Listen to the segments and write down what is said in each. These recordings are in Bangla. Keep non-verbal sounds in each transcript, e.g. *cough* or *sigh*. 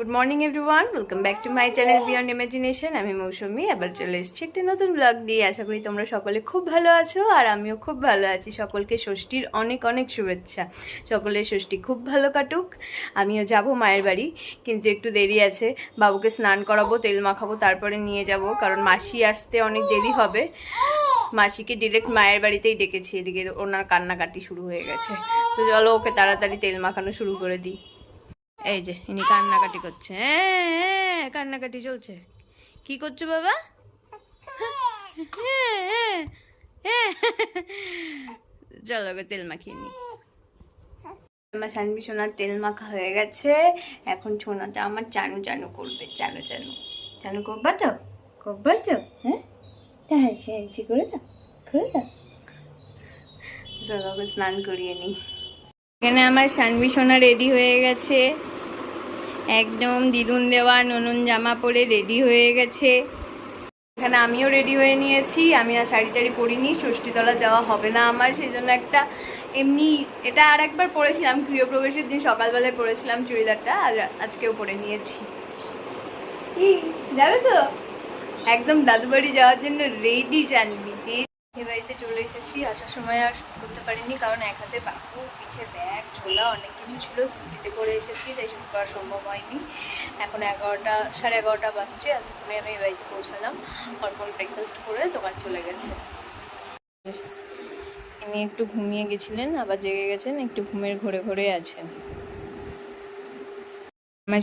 Good morning everyone welcome back to my channel beyond imagination আমি মৌসুমি, আবার চলে এসেছি একটি নতুন ব্লগ দিয়ে আশা করি তোমরা সকলে খুব ভালো আছো, আর আমিও খুব ভালো আছি। সকলকে ষষ্ঠীর অনেক অনেক শুভেচ্ছা। সকলের ষষ্ঠী খুব ভালো কাটুক। আমিও যাব মায়ের বাড়ি, কিন্তু একটু দেরি আছে। বাবুকে স্নান করাবো, তেল মাখাবো, তারপরে নিয়ে যাব, কারণ মাসি আসতে অনেক দেরি হবে। মাসিকে ডিরেক্ট মায়ের বাড়িতেই ডেকেছি, এদিকে ওনার কান্নাকাটি শুরু হয়ে গেছে। তো চলো ওকে তাড়াতাড়ি তেল মাখানো শুরু করে দিই। এই যে ইনি কান্নাকাটি করছে। হ্যাঁ, হ্যাঁ, কান্নাকাটি চলছে। কি করছ বাবা? হ্যাঁ, হ্যাঁ, হ্যাঁ। চলো ওকে তেল মাখিয়ে নি। আমার সানবি সোনার তেল মাখা হয়ে গেছে। এখন সোনাটা আমার চানু চানু করবে চানু চানু। চানু করবা তো? করবা তো? হ্যাঁ? তা সে হাসি করে দাও করে দাও। চলো স্নান করিয়ে নিই এখানে আমার সানবি সোনা রেডি হয়ে গেছে। একদম দিদুন দেওয়া, ননুন জামা পরে রেডি হয়ে গেছে। এখানে আমিও রেডি হয়ে নিয়েছি। আমি আর শাড়ি টাড়ি পরিনি, ষষ্ঠীতলা যাওয়া হবে না আমার। সেই জন্য একটা এমনি এটা আর একবার পরেছিলাম, গৃহপ্রবেশের দিন সকালবেলায় পরেছিলাম চুড়িদারটা আর আজকেও পরে নিয়েছি। যাবে তো? একদম দাদু বাড়ি যাওয়ার জন্য রেডি জানবি। বাড়িতে চলে এসেছি। আসার সময় আর করতে পারিনি কারণ এক হাতে বাবু পিঠে ব্যাগ, ঝোলা অনেক কিছু ছিল। স্কুটিতে করে এসেছি, তাই শুট করা সম্ভব হয়নি। এখন এগারোটা, সাড়ে এগারোটা বাজছে এতক্ষণে আমি এই বাড়িতে পৌঁছালাম। অর্পণ ব্রেকফাস্ট করে দোকান চলে গেছে। ইনি একটু ঘুমিয়ে গেছিলেন, আবার জেগে গেছেন, একটু ঘুমের ঘরে ঘরে আছেন।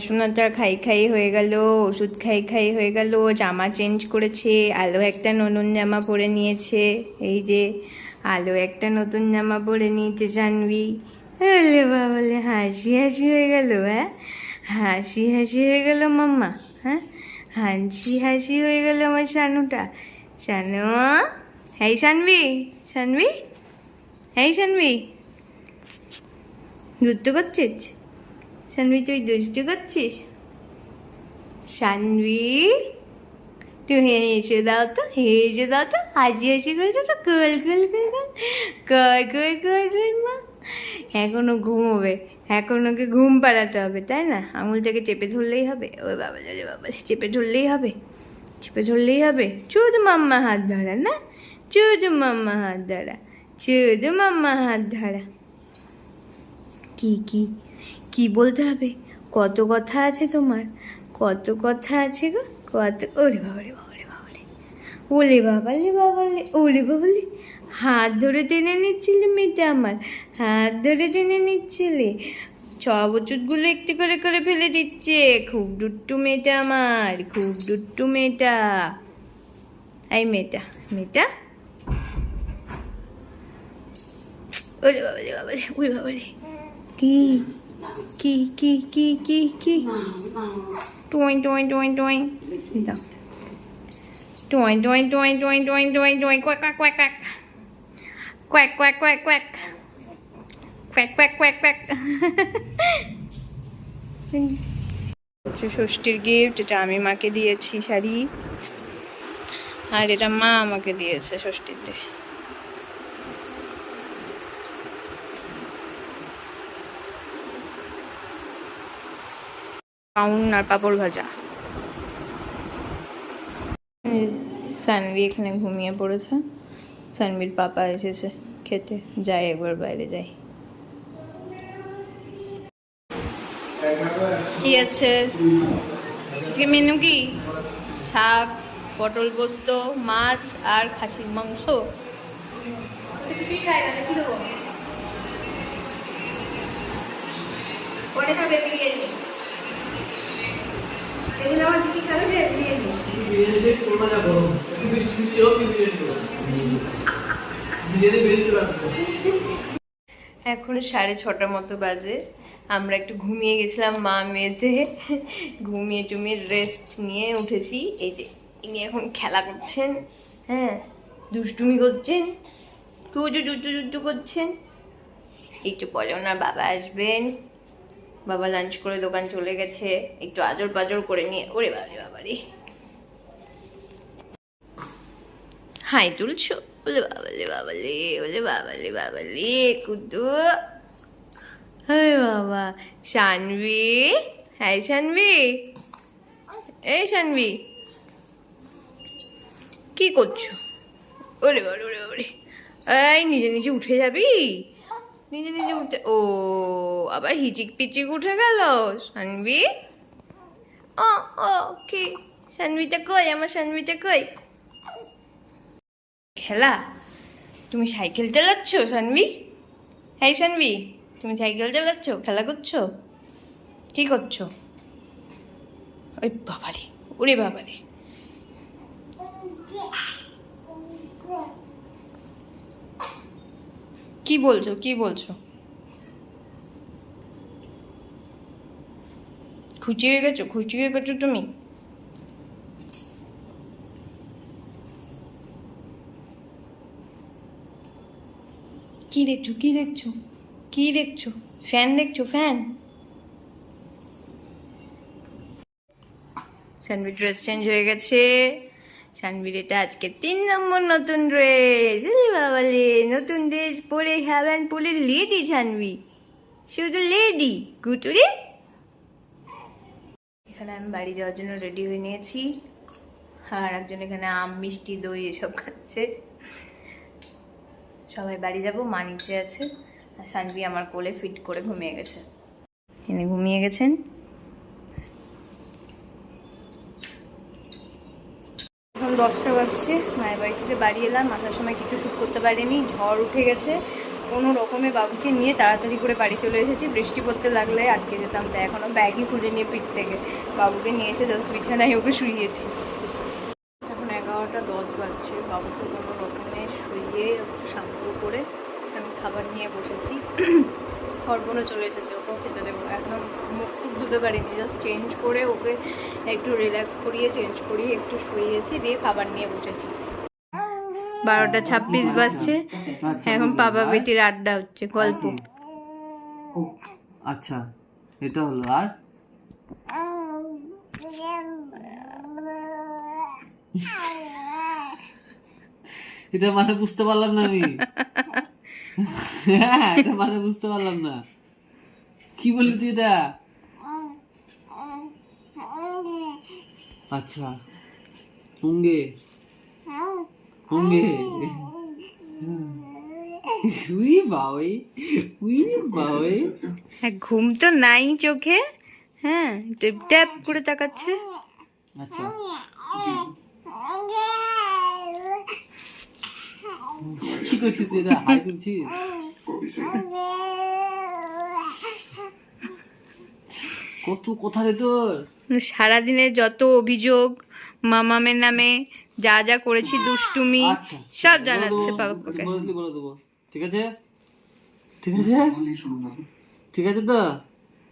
সোনাটার খাই খাই হয়ে গেল, ওষুধ খাই খাই হয়ে গেল, জামা চেঞ্জ করেছে, আলো একটা নতুন জামা পরে নিয়েছে, এই যে আলো একটা নতুন জামা পরে নিয়েছে জানবি। আরে বাবলে, হাসি হাসি হয়ে গেল হ্যাঁ? হাসি হাসি হয়ে গেল মাম্মা হ্যাঁ? হাসি হাসি হয়ে গেল আমার শানুটা। শানু এই শানবি শানবি এই শানবি। দুধ করছিস শানবি তুই দুষ্টু করছিস? সানভি তুই হেসে দাও তো, হেসে দাও তো, হাসি হাসি করে দাও তো কল কল কল কল কল কল কল মা। এখনও ঘুমোবে, এখন ওকে ঘুম পাড়াতে হবে, তাই না? আঙুল থেকে চেপে ধরলেই হবে, ওই বাবা রে বাবা চেপে ধরলেই হবে, চেপে ধরলেই হবে। শুধু মাম্মা হাত ধরা, না? শুধু মাম্মা হাত ধরা শুধু মাম্মা হাত ধরা। কি কি? কি বলতে হবে? কত কথা আছে তোমার? কত কথা আছে গো? কত ওরে বাবারে বাবারে বাবারে। ওলে বাবালে বাবালে, ওলে বাবালে। হাত ধরে টেনে নিচ্ছিলে মেয়েটা আমার। হাত ধরে টেনে নিচ্ছিলে। ছ বছরগুলো একটু করে করে ফেলে দিচ্ছে। খুব দুট্টু মেয়েটা আমার, খুব দুট্টু মেয়েটা। এই মেয়েটা মেয়েটা। ওরে বাবালে বাবালে ওরে বাবালে কি? কি কি কি কি কি? টুইন টুইন টুইন টুইন। দাও টুইন টুইন টুইন টুইন টুইন টুইন। কোয়াক কোয়াক কোয়াক কোয়াক কোয়াক কোয়াক কোয়াক কোয়াক কোয়াক কোয়াক কোয়াক কোয়াক ষষ্ঠীর গিফট এটা আমি মাকে দিয়েছি শাড়ি। আর এটা মা আমাকে দিয়েছে ষষ্ঠীতে। পাউন আর পাঁপড় ভাজা। সানভি এখানে ঘুমিয়ে পড়েছে। সানভির পাপা এসেছে খেতে। যাই একবার বাইরে যাই। কি আছে? আজকে মেনু কি? শাক পটল পোস্ত মাছ আর খাসির মাংস। কিছুই খাই না কি দেবো। পরে খাবে বিরিয়ানি সেদিন আমার দিদি খাবে যে বিরিয়ানি বিরিয়ানি করব না গরম একটু বৃষ্টি বৃষ্টি হোক বিরিয়ানি করব বিরিয়ানি বেরিয়ে চলে এখন সাড়ে ছটার মতো বাজে। আমরা একটু ঘুমিয়ে গেছিলাম মা মেয়েতে। ঘুমিয়ে টুমিয়ে রেস্ট নিয়ে উঠেছি। এই যে ইনি এখন খেলা করছেন হ্যাঁ? দুষ্টুমি করছেন টুজু টুজু টুজু করছেন। একটু পরে ওনার বাবা আসবেন। বাবা লাঞ্চ করে দোকান চলে গেছে। একটু আজর পাজর করে নিয়ে, ওরে বাবারে বাবারে। হাই তুলছো? ওলে বাবালে বাবালে ওলে বাবালে বাবালে কুদু হে বাবা, শানবি? হ্যাঁ শানবি? এই শানবি। কি করছ? ওরে ওরে ওরে ওরে এই, নিজে নিজে উঠে যাবি? নিজে নিজে উঠতে, ও, আবার হিচিক পিচিক উঠে গেল শানবি ও ও, কি? শানবিটা কই? আমার শানবিটা কই? খেলা? তুমি সাইকেল চালাচ্ছ শানবি হ্যাঁ শানবি তুমি সাইকেল চালাচ্ছ, খেলা করছ? কি করছ? ওই বাবারে, ওরে বাবারে। কি বলছো কি বলছো? খুশি হয়ে গেছো? খুশি হয়ে গেছো তুমি? কি দেখছ কি দেখছ? কি দেখছ? ফ্যান দেখছ, ফ্যান? শানবির ড্রেস চেঞ্জ হয়ে গেছে। শানবির এটা আজকে তিন নম্বর নতুন ড্রেস। বাবালে, নতুন ড্রেস পরে হ্যাভেন পরে লেডি শানবি শুধু লেডি, গুটুরি। এখানে আমি বাড়ি যাওয়ার জন্য রেডি হয়ে নিয়েছি। আর একজন এখানে আম, মিষ্টি, দই এসব খাচ্ছে। সবাই বাড়ি যাব, মা নিচে আছে। আর শানবি আমার কোলে ফিট করে ঘুমিয়ে গেছে। এনে ঘুমিয়ে গেছেন এখন দশটা বাজছে মায়ের বাড়ি থেকে বাড়ি এলাম, আসার সময় কিছু শ্যুট করতে পারিনি, ঝড় উঠে গেছে। কোনো রকমে বাবুকে নিয়ে তাড়াতাড়ি করে বাড়ি চলে এসেছি। বৃষ্টি পড়তে লাগলে আটকে যেতাম, তাই এখনও ব্যাগই খুলে নিয়ে পিঠ থেকে। বাবুকে নিয়েছে জাস্ট বিছানায় ওকে শুইয়েছি। এখন এগারোটা দশ বাজছে। বাবুকে কোনো রকমে শুইয়ে একটু শান্ত করে আমি খাবার নিয়ে বসেছি। হরমোনও চলে এসেছে ওকেও খেতে দেবো এখনও মুখ টুক ধুতে পারিনি জাস্ট চেঞ্জ করে ওকে একটু রিল্যাক্স করিয়ে চেঞ্জ করিয়ে একটু শুয়েছি দিয়ে খাবার নিয়ে বসেছি। বারোটা ছাব্বিশ বাজছে এখন বাবা বেটির আড্ডা হচ্ছে গল্প। আচ্ছা এটা হলো আর? এটা মানে বুঝতে পারলাম না আমি। *laughs* হ্যাঁ এটা মানে বুঝতে পারলাম না। কি বললি তুই এটা? আচ্ছা হুঙ্গে হুঙ্গে উই বাওই উই বাওই হ্যাঁ ঘুম তো নাই চোখে। হ্যাঁ ট্যাপ ট্যাপ করে তাকাচ্ছে। আচ্ছা। কি করছিস এটা হাই তুলছিস কত কথা রে তোর সারাদিনের যত অভিযোগ মামামের নামে যা যা করেছি দুষ্টুমি আচ্ছা সব বলে জানাচ্ছে দেবো, বাবাকে বলে দিলি বলে দেবো ঠিক আছে ঠিক আছে ঠিক আছে তো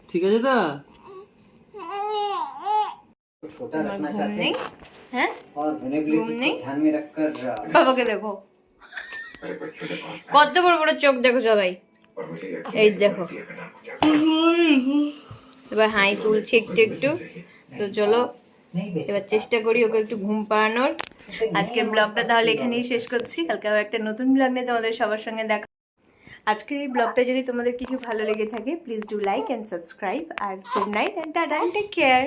ঠিক আছে তো তোমার ঘুম নেই হ্যাঁ और धोने के लिए घूम नहीं? ध्यान में रखकर বাবাকে দেখো কত বড় বড় চোখ দেখো সবাই। এই দেখো। এবার হাই তুলছে একটু একটু। তো চলো, এবার চেষ্টা করি ওকে একটু ঘুম পাড়ানোর। আজকের ব্লগটা তাহলে এখানেই শেষ করছি। কালকে আবার একটা নতুন ব্লগ নিয়ে তোমাদের সবার সঙ্গে দেখা আজকের এই ব্লগটা যদি তোমাদের কিছু ভালো লেগে থাকে please do like and subscribe R good night and tata take care